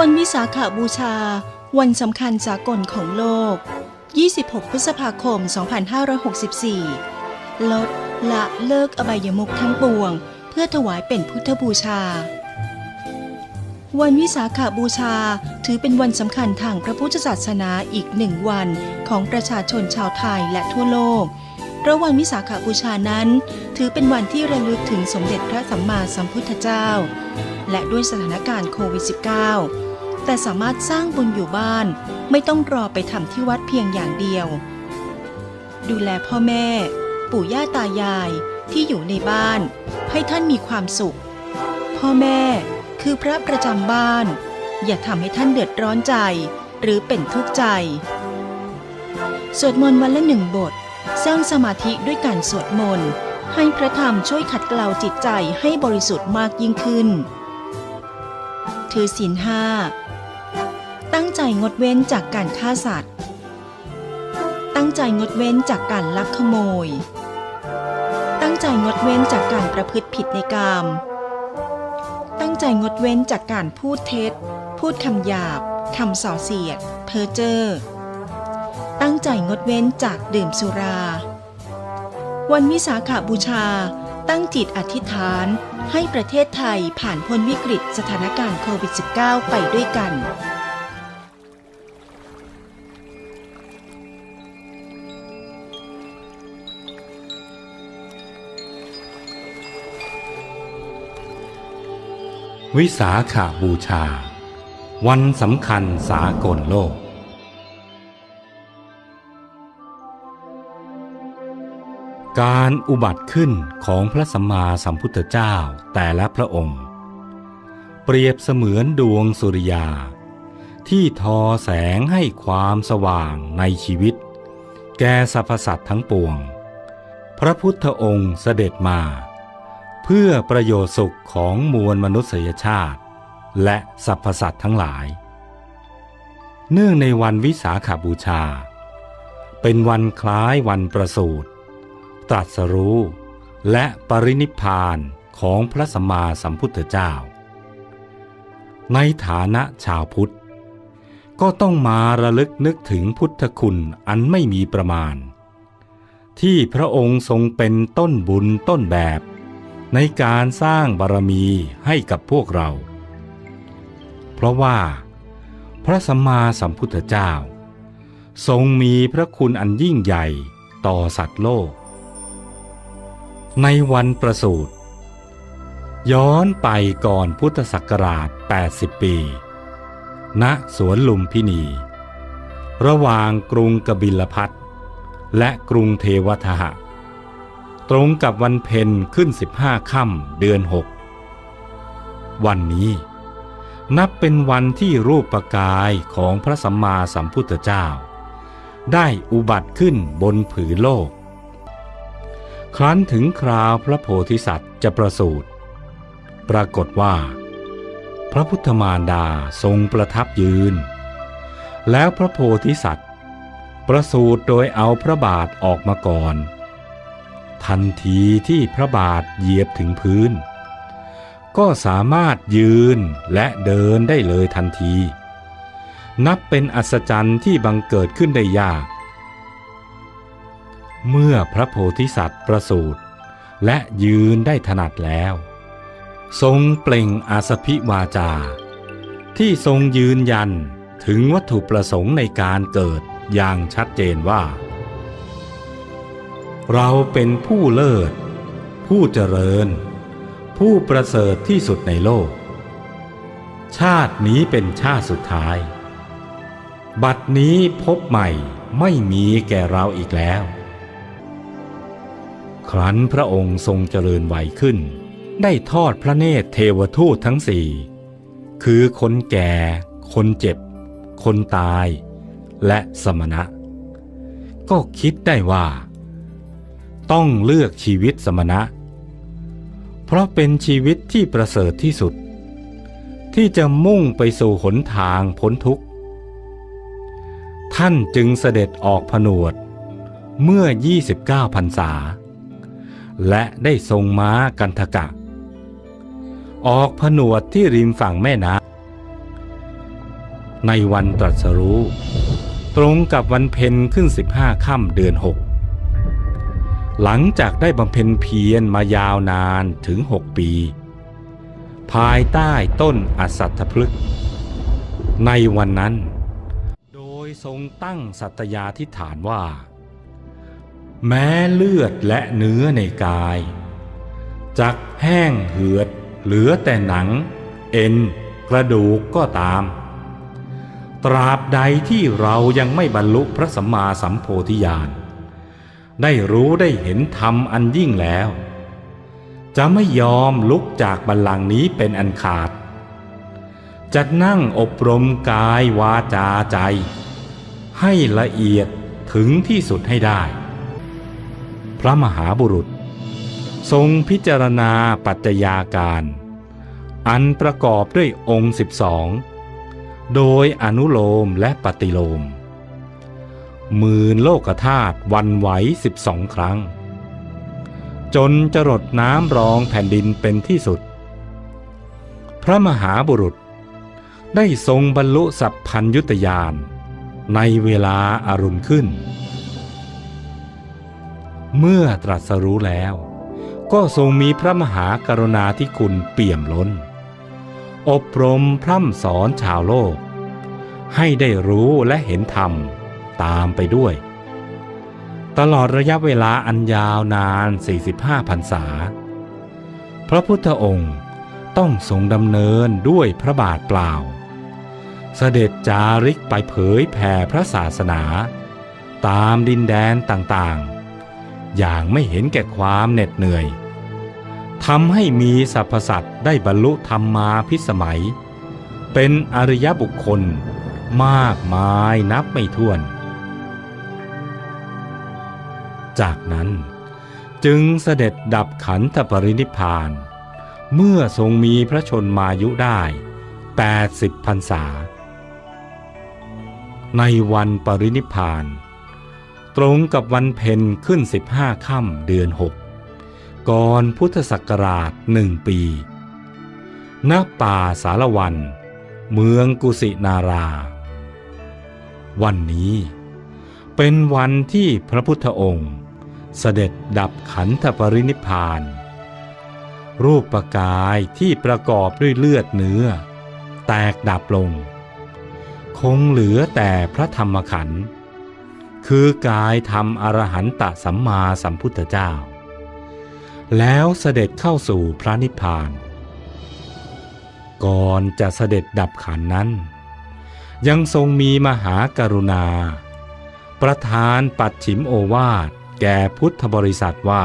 วันวิสาขาบูชา วันสำคัญสากลของโลก 26 พฤษภาคม 2564 ลดละเลิกอบายมุขทั้งปวง เพื่อถวายเป็นพุทธบูชา วันวิสาขาบูชาถือเป็นวันสำคัญทางพระพุทธศาสนาอีกหนึ่งวันของประชาชนชาวไทยและทั่วโลกพราะวันวิสาขาบูชานั้น ถือเป็นวันที่ระลึกถึงสมเด็จพระสัมมาสัมพุทธเจ้า และด้วยสถานการณ์โควิด -19 แต่สามารถสร้างบุญอยู่บ้าน ไม่ต้องรอไปทำที่วัดเพียงอย่างเดียว ดูแลพ่อแม่ ปู่ย่าตายายที่อยู่ในบ้าน ให้ท่านมีความสุข พ่อแม่คือพระประจำบ้าน อย่าทำให้ท่านเดือดร้อนใจ หรือเป็นทุกข์ใจ สวดมนต์วันละหนึ่งบท สร้างสมาธิด้วยการสวดมนต์ให้พระธรรมช่วยขัดเกลาจิตใจให้บริสุทธิ์มากยิ่งขึ้น ถือศีลห้า ตั้งใจงดเว้นจากการฆ่าสัตว์ ตั้งใจงดเว้นจากการลักขโมย ตั้งใจงดเว้นจากการประพฤติผิดในกาม ตั้งใจงดเว้นจากการพูดเท็จ พูดคำหยาบ คำส่อเสียด เพ้อเจ้อ ตั้งใจงดเว้นจากดื่มสุรา วันวิสาขาบูชา ตั้งจิตอธิษฐานให้ประเทศไทยผ่านพ้นวิกฤตสถานการณ์โควิด -19 ไปด้วยกัน วิสาขาบูชา วันสำคัญสากลโลก การอุบัติขึ้นของพระสัมมาสัมพุทธเจ้าแต่ละพระองค์ เปรียบเสมือนดวงสุริยา ที่ทอแสงให้ความสว่างในชีวิต แก่สรรพสัตว์ทั้งปวง พระพุทธองค์เสด็จมา เพื่อประโยชน์สุขของมวลมนุษยชาติ และสรรพสัตว์ทั้งหลาย เนื่องในวันวิสาขาบูชา เป็นวันคล้ายวันประสูติตรัสรู้และปรินิพานของพระสัมมาสัมพุทธเจ้า ในฐานะชาวพุทธ ก็ต้องมาระลึกนึกถึงพุทธคุณอันไม่มีประมาณ ที่พระองค์ทรงเป็นต้นบุญต้นแบบ ในการสร้างบารมีให้กับพวกเรา เพราะว่า พระสัมมาสัมพุทธเจ้า ทรงมีพระคุณอันยิ่งใหญ่ต่อสัตว์โลก ในวันประสูติย้อนไปก่อนพุทธศักราช 80 ปี ณ สวนลุมพินี ระหว่างกรุงกบิลพัทและกรุงเทวทหะ ตรงกับวันเพ็ญขึ้น15ค่ำเดือน6วันนี้ นับเป็นวันที่รูปปกายของพระสัมมาสัมพุทธเจ้า ได้อุบัติขึ้นบนผืนโลก ครั้นถึงคราวพระโพธิสัตว์จะประสูติปรากฏว่า พระพุทธมารดาทรงประทับยืน แล้วพระโพธิสัตว์ ประสูติโดยเอาพระบาทออกมาก่อน ทันทีที่พระบาทเหยียบถึงพื้น ก็สามารถยืนและเดินได้เลยทันที นับเป็นอัศจรรย์ที่บังเกิดขึ้นได้ยาก เมื่อพระโพธิสัตว์ประสูติและยืนได้ถนัดแล้ว ทรงเปล่งอาสพิวาจา ที่ทรงยืนยันถึงวัตถุประสงค์ในการเกิดอย่างชัดเจนว่า เราเป็นผู้เลิศ ผู้เจริญ ผู้ประเสริฐที่สุดในโลก ชาตินี้เป็นชาติสุดท้าย บัดนี้พบใหม่ไม่มีแก่เราอีกแล้ว ครั้นพระองค์ทรงเจริญวัยขึ้น ได้ทอดพระเนตรเทวทูตทั้งสี่ คือคนแก่ คนเจ็บ คนตาย และสมณะ ก็คิดได้ว่า ต้องเลือกชีวิตสมณะ เพราะเป็นชีวิตที่ประเสริฐที่สุด ที่จะมุ่งไปสู่หนทางพ้นทุกข์ ท่านจึงเสด็จออกผนวดเมื่อ 29พรรษา และได้ทรงม้ากันทกะ ออกผนวดที่ริมฝั่งแม่น้ำในวันตรัสรู้ ตรงกับวันเพ็ญขึ้น 15ค่ำเดือน 6 หลังจากได้บำเพ็ญเพียรมายาวนานถึง6ปี ภายใต้ต้นอสัตถพฤกษ์ในวันนั้น โดยทรงตั้งสัตยาธิฐานว่า แม้เลือดและเนื้อในกายจักแห้งเหือดเหลือแต่หนัง เอ็น กระดูกก็ตาม ตราบใดที่เรายังไม่บรรลุพระสัมมาสัมโพธิญาณ ได้รู้ได้เห็นธรรมอันยิ่งแล้ว จะไม่ยอมลุกจากบัลลังก์นี้เป็นอันขาด จะนั่งอบรมกายวาจาใจ ให้ละเอียดถึงที่สุดให้ได้ พระมหาบุรุษ ทรงพิจารณาปัจจัยาการ อันประกอบด้วยองค์12โดยอนุโลมและปฏิโลม หมื่นโลกธาตุวันไหว12ครั้ง จนจรดน้ำรองแผ่นดินเป็นที่สุด พระมหาบุรุษได้ทรงบรรลุสัพพัญยุตยานในเวลาอารุณขึ้น เมื่อตรัสรู้แล้ว ก็ทรงมีพระมหากรุณาธิคุณเปี่ยมล้น อบรมพร่ำสอนชาวโลก ให้ได้รู้และเห็นธรรม ตามไปด้วย ตลอดระยะเวลาอันยาวนาน 45พรรษา พระพุทธองค์ต้องทรงดำเนินด้วยพระบาทเปล่า เสด็จจาริกไปเผยแผ่พระศาสนา ตามดินแดนต่างๆ อย่างไม่เห็นแก่ความเหน็ดเหนื่อยทำให้มีสรรพสัตว์ได้บรรลุธรรมมาพิสมัย เป็นอริยบุคคลมากมายนับไม่ถ้วน จากนั้น จึงเสด็จดับขันธปรินิพาน เมื่อทรงมีพระชนมายุได้ 80พรรษา ในวันปรินิพพาน ตรงกับวันเพ็ญขึ้น 15ค่ำเดือน 6 ก่อนพุทธศักราชหนึ่งปีณป่าสารวัน เมืองกุสินารา วันนี้เป็นวันที่พระพุทธองค์ เสด็จดับขันธปรินิพาน รูปปกายที่ประกอบด้วยเลือดเนื้อ แตกดับลง คงเหลือแต่พระธรรมขันธ์คือกายธรรมอรหันตสัมมาสัมพุทธเจ้า แล้วเสด็จเข้าสู่พระนิพพาน ก่อนจะเสด็จดับขันธนั้น ยังทรงมีมหากรุณา ประทานปัดฉิมโอวาท แก่พุทธบริษัทว่า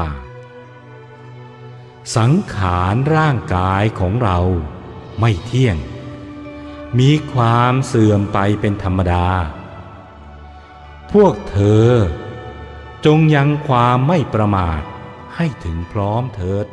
สังขารร่างกายของเราไม่เที่ยง มีความเสื่อมไปเป็นธรรมดา พวกเธอจงยังความไม่ประมาทให้ถึงพร้อมเถิด